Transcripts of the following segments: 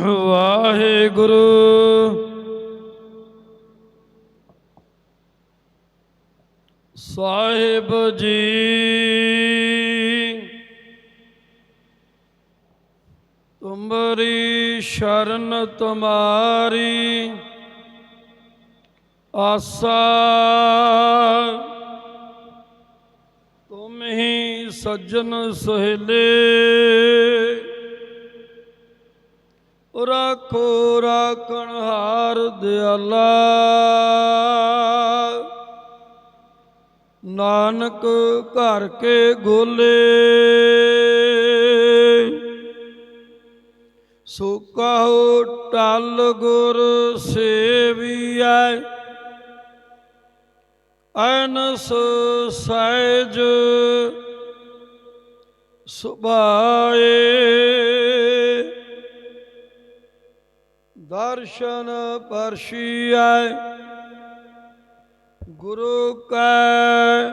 ਵਾਹਿਗੁਰੂ। ਸਾਹਿਬ ਜੀ। ਤੁਮਰੀ ਸ਼ਰਨ ਤੁਮਾਰੀ ਆਸਾ। ਤੁਮ ਹੀ ਸੱਜਣ ਸੁਹੇਲੇ। ਰਾਖੋ ਰਾਖਣ ਹਾਰ ਦਿਆਲਾ ਨਾਨਕ ਘਰ ਕੇ ਗੋਲੇ। ਸੋ ਕਹੋ ਟਲ ਗੁਰ ਸੇਵੀਐ। ਅਨਸ ਸਹਿਜ ਸੁਭਾਏ। ਦਰਸ਼ਨ ਪਰਸ਼ੀਐ ਗੁਰੂ ਕੈ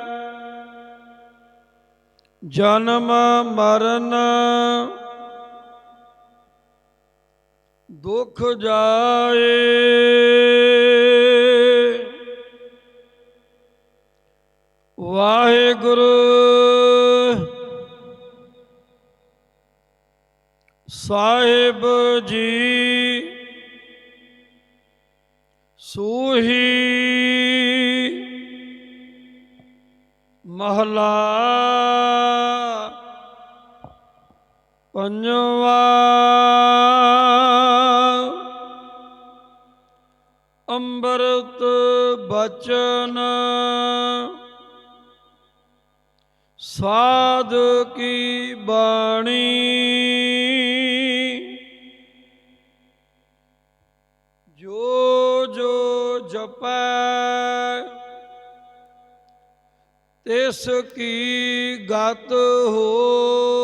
ਜਨਮ ਮਰਨ ਦੁਖ ਜਾਏ। ਵਾਹਿਗੁਰੂ ਸਾਹਿਬ ਜੀ ਅੰਮ੍ਰਿਤ ਬਚਨ। ਸਾਧ ਕੀ ਬਾਣੀ? ਜੋ ਜੋ ਜਪੈ ਤਿਸ ਕੀ ਗਤ ਹੋ।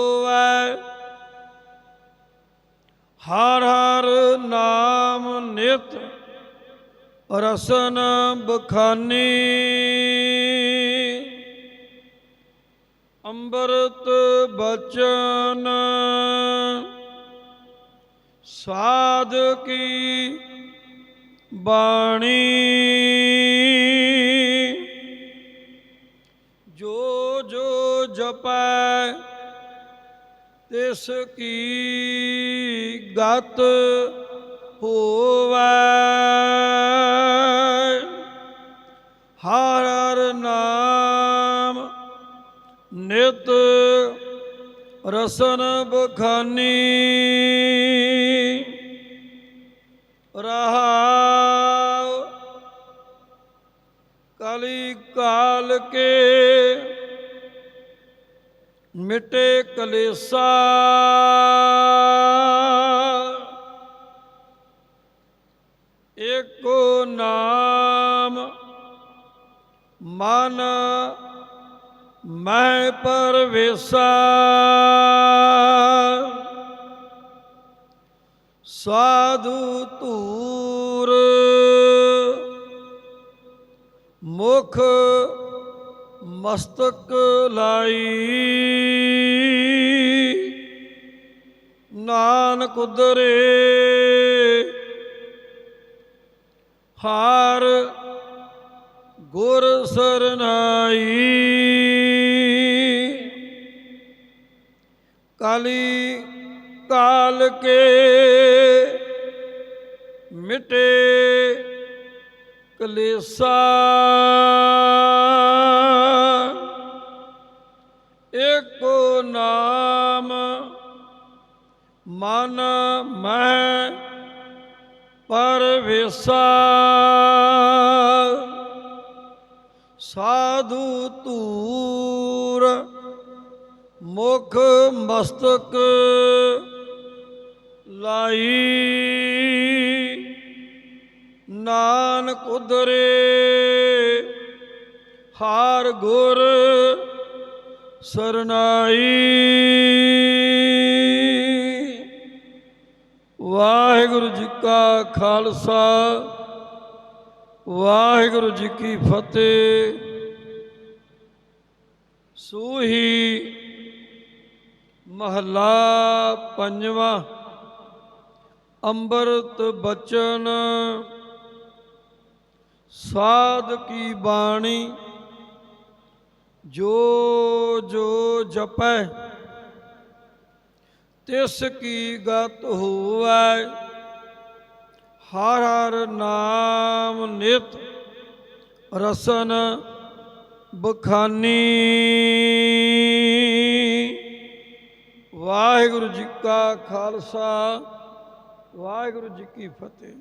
ਰਸਨ ਬਖਾਨੀ ਅੰਮ੍ਰਿਤ ਬਚਨ ਸਾਧ ਕੀ ਬਾਣੀ। ਜੋ ਜੋ ਜਪੈ ਤਿਸ ਕੀ ਗਤ ਹੋਵੈ। ਹਰ ਹਰ ਨਾਮ ਨਿਤ ਰਸਨ ਬਖਾਨੀ। ਰਹਾਉ ਕਲੀ ਕਾਲ ਕੇ ਮਿਟੇ ਕਲੇਸਾ। ਮਨ ਮੈਂ ਪਰਵੇਸਾ। ਸਾਧੂ ਧੂਰ ਮੁਖ ਮਸਤਕ ਲਾਈ। ਨਾਨਕ ਉਦਰੇ ਹਾਰ ਗੁਰ ਸਰਨਾਈ। ਕਾਲੀ ਕਾਲ ਕੇ ਮਿਟੇ ਕਲੇਸਾ। ਏਕੋ ਨਾਮ ਮਨ ਮੈਂ ਪਰਵੇਸਾ। ਸਾਧੂ ਧੂਰ ਮੁਖ ਮਸਤਕ ਲਾਈ। ਨਾਨਕ ਉਦਰੇ ਹਾਰ ਗੁਰ ਸਰਨਾਈ। ਵਾਹਿਗੁਰੂ ਜੀ ਕਾ ਖਾਲਸਾ। ਵਾਹਿਗੁਰੂ ਜੀ ਕੀ ਫਤਿਹ। ਸੂਹੀ ਮਹਲਾ ਪੰਜਵਾਂ, ਅੰਮ੍ਰਿਤ ਬਚਨ। ਸਾਧ ਕੀ ਬਾਣੀ, ਜੋ ਜੋ ਜਪੈ, ਤਿਸ ਕੀ ਗਤ ਹੋਵੈ। ਹਰ ਹਰ ਨਾਮ ਨਿਤ ਰਸਨ ਬਖਾਨੀ। ਵਾਹਿਗੁਰੂ ਜੀ ਕਾ ਖਾਲਸਾ ਵਾਹਿਗੁਰੂ ਜੀ ਕੀ ਫਤਿਹ।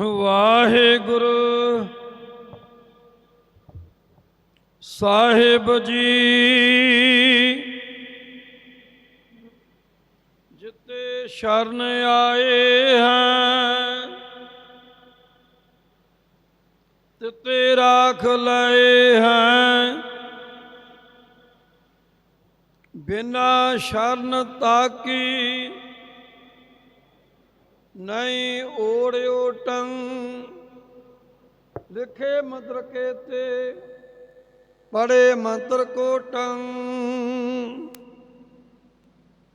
ਵਾਹਿਗੁਰੂ। ਸਾਹਿਬ ਜੀ ਜਿੱਤੇ ਸ਼ਰਨ ਆਏ ਹੈ ਤਿਤੇ ਰਾਖ ਲਏ ਹੈ ਬਿਨਾ ਸ਼ਰਨ ਤਾਕੀ ਨਹੀਂ ਓੜਿਓ ਟੰ। ਲਿਖੇ ਮੰਤਰ ਕੇ ਤੇ ਪੜੇ ਮੰਤਰ ਕੋਟੰ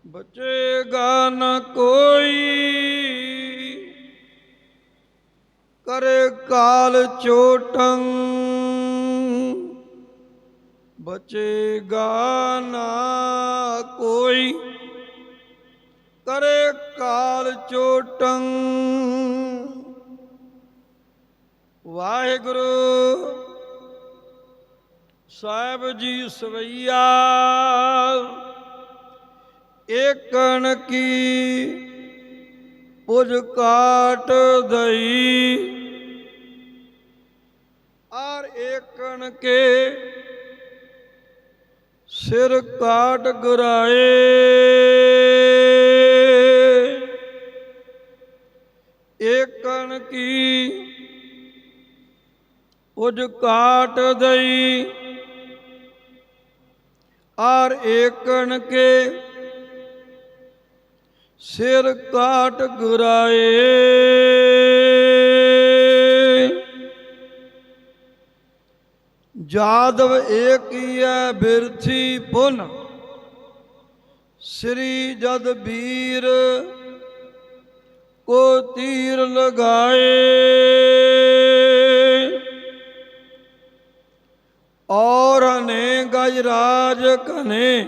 ਬਚੇਗਾ ਨ ਕੋਈ, ਕਰੇ ਕਾਲ ਚੋਟੰ। ਬਚੇਗਾ ਨਾ ਕੋਈ, ਕਰੇ ਕਾਲ ਚੋਟੰ। ਵਾਹਿਗੁਰੂ, ਸਾਹਿਬ ਜੀ ਸਵਈਆ, ਏਕਣ ਕੀ ਪੁਜ ਕਾਟ ਦਈ। ਆਰ ਏਕਣ ਕੇ ਸਿਰ ਕਾਟ ਗੁਰਾਏ। ਕੀ? ਉਜ ਕਾਟ ਦਈ। ਆਰ ਏਕਣ ਕੇ ਸਿਰ ਕਾਟ ਗੁਰਾਏ। ਜਾਦਵ ਏਕੀਐ ਬਿਰਥੀ ਪੁਨ, ਸ੍ਰੀ ਜਦ ਵੀਰ ਕੋ ਤੀਰ ਲਗਾਏ। ਔਰ ਨੇ ਗਜਰਾਜ ਕਨੇ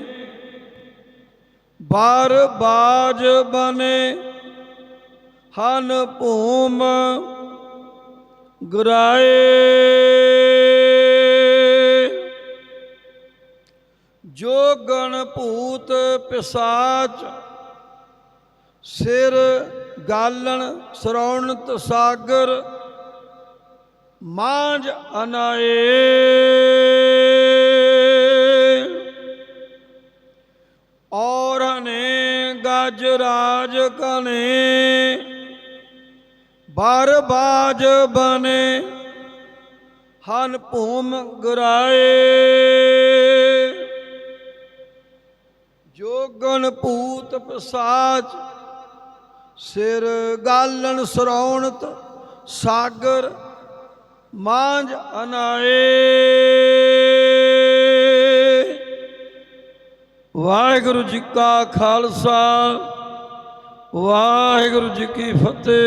ਬਾਰ ਬਾਜ ਬਨੇ ਹਨ ਭੂਮ ਗੁਰਾਏ। ਜੋ ਗਣ ਭੂਤ ਪਿਸਾਚ ਸਿਰ ਗਾਲਣ, ਸਰੌਣਤ ਸਾਗਰ ਮਾਂਜ ਅਨਾਏ। ਔਰ ਨੇ ਗਜ ਰਾਜ ਕਨੇ, ਬਾਰ ਬਾਜ ਬਨੇ, ਹਨ ਭੂਮ ਗੁਰਾਏ। ਜੋਗਨ ਭੂਤ ਪਸਾਚ ਸਿਰ ਗਾਲਣ ਸਰੌਣਤ ਸਾਗਰ ਮਾਂਝ ਅਨਾਏ। ਵਾਹਿਗੁਰੂ ਜੀ ਕਾ ਖਾਲਸਾ ਵਾਹਿਗੁਰੂ ਜੀ ਕੀ ਫਤਿਹ।